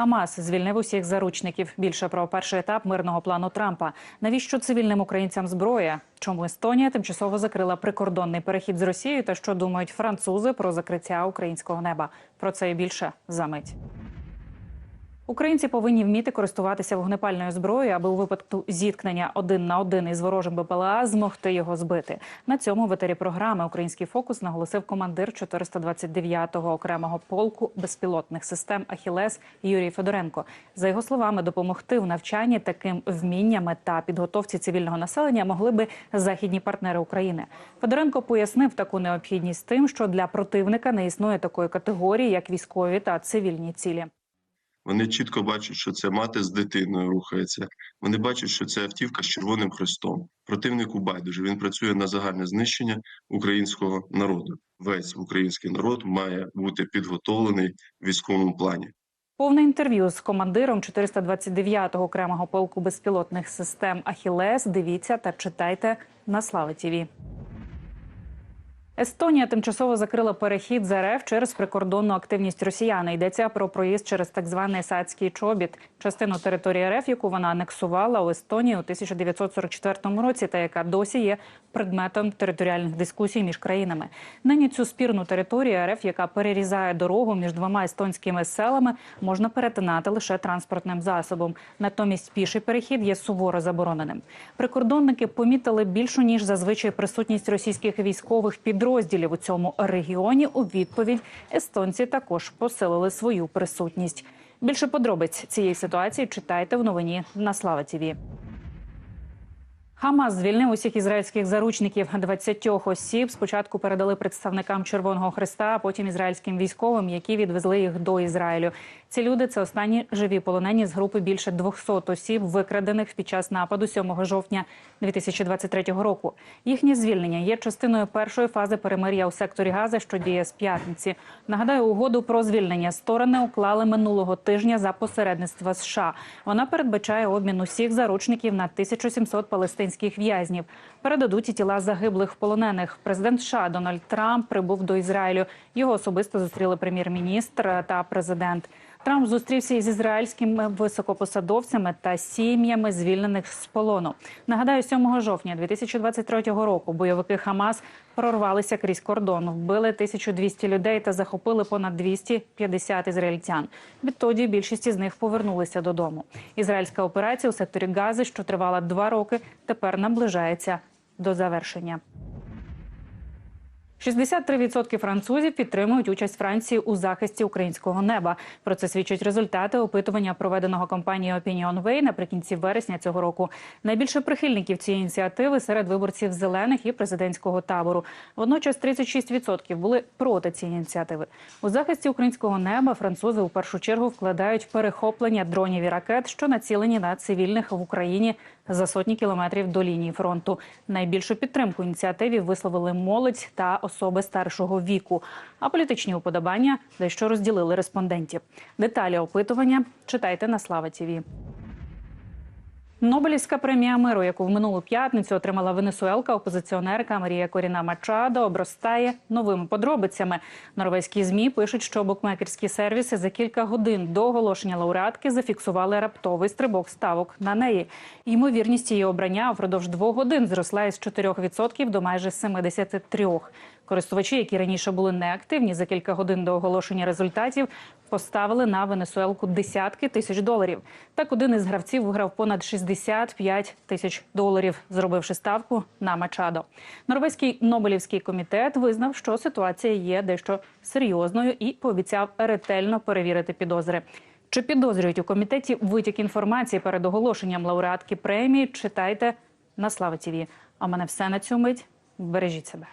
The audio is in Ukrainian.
Хамас звільнив усіх заручників. Більше про перший етап мирного плану Трампа. Навіщо цивільним українцям зброя? Чому Естонія тимчасово закрила прикордонний перехід з Росією? Та що думають французи про закриття українського неба? Про це і більше за мить. Українці повинні вміти користуватися вогнепальною зброєю, аби у випадку зіткнення один на один із ворожим БПЛА змогти його збити. На цьому в етері програми Український фокус наголосив командир 429-го окремого полку безпілотних систем Ахілес Юрій Федоренко. За його словами, допомогти в навчанні таким вміннями та підготовці цивільного населення могли би західні партнери України. Федоренко пояснив таку необхідність тим, що для противника не існує такої категорії, як військові та цивільні цілі. Вони чітко бачать, що це мати з дитиною рухається. Вони бачать, що це автівка з червоним хрестом. Противнику байдуже. Він працює на загальне знищення українського народу. Весь український народ має бути підготовлений в військовому плані. Повне інтерв'ю з командиром 429-го окремого полку безпілотних систем Ахілес. Дивіться та читайте на Слава ТІВІ. Естонія тимчасово закрила перехід з РФ через прикордонну активність росіян. Йдеться про проїзд через так званий Садський чобіт, частину території РФ, яку вона анексувала у Естонії у 1944 році, та яка досі є предметом територіальних дискусій між країнами. Нині цю спірну територію РФ, яка перерізає дорогу між двома естонськими селами, можна перетинати лише транспортним засобом. Натомість піший перехід є суворо забороненим. Прикордонники помітили більшу ніж зазвичай присутність російських військових підрозділів у цьому регіоні. У відповідь естонці також посилили свою присутність. Більше подробиць цієї ситуації читайте в новині на Слава ТІВІ. Хамас звільнив усіх ізраїльських заручників 20 осіб. Спочатку передали представникам Червоного Христа, а потім ізраїльським військовим, які відвезли їх до Ізраїлю. Ці люди це останні живі полонені з групи більше 200 осіб, викрадених під час нападу 7 жовтня 2023 року. Їхнє звільнення є частиною першої фази перемир'я у секторі Гази, що діє з п'ятниці. Нагадаю, угоду про звільнення сторони уклали минулого тижня за посередництва США. Вона передбачає обмін усіх заручників на 1700 палестинських в'язнів. Передадуть і тіла загиблих полонених. Президент США Дональд Трамп прибув до Ізраїлю. Його особисто зустріли прем'єр-міністр та президент. Трамп зустрівся із ізраїльськими високопосадовцями та сім'ями звільнених з полону. Нагадаю, 7 жовтня 2023 року бойовики Хамас прорвалися крізь кордон, вбили 1200 людей та захопили понад 250 ізраїльтян. Відтоді більшість із них повернулися додому. Ізраїльська операція у секторі Гази, що тривала два роки, тепер наближається до завершення. 63% французів підтримують участь Франції у захисті українського неба. Про це свідчать результати опитування, проведеного компанією Opinion Way наприкінці вересня цього року. Найбільше прихильників цієї ініціативи серед виборців зелених і президентського табору. Водночас 36% були проти цієї ініціативи. У захисті українського неба французи у першу чергу вкладають перехоплення дронів і ракет, що націлені на цивільних в Україні за сотні кілометрів до лінії фронту. Найбільшу підтримку ініціативі висловили молодь та особи старшого віку. А політичні уподобання дещо розділили респондентів. Деталі опитування читайте на Слава ТІВІ. Нобелівська премія миру, яку в минулу п'ятницю отримала венесуелка, опозиціонерка Марія Коріна Мачадо, обростає новими подробицями. Норвезькі змі пишуть, що букмекерські сервіси за кілька годин до оголошення лауреатки зафіксували раптовий стрибок ставок на неї. Ймовірність її обрання впродовж двох годин зросла із 4% до майже 73%. Користувачі, які раніше були неактивні за кілька годин до оголошення результатів, поставили на Венесуелку десятки тисяч доларів. Так один із гравців виграв понад 65 тисяч доларів, зробивши ставку на Мачадо. Норвезький Нобелівський комітет визнав, що ситуація є дещо серйозною і пообіцяв ретельно перевірити підозри. Чи підозрюють у комітеті витік інформації перед оголошенням лауреатки премії? Читайте на Слава ТІВІ. А мене все на цю мить. Бережіть себе.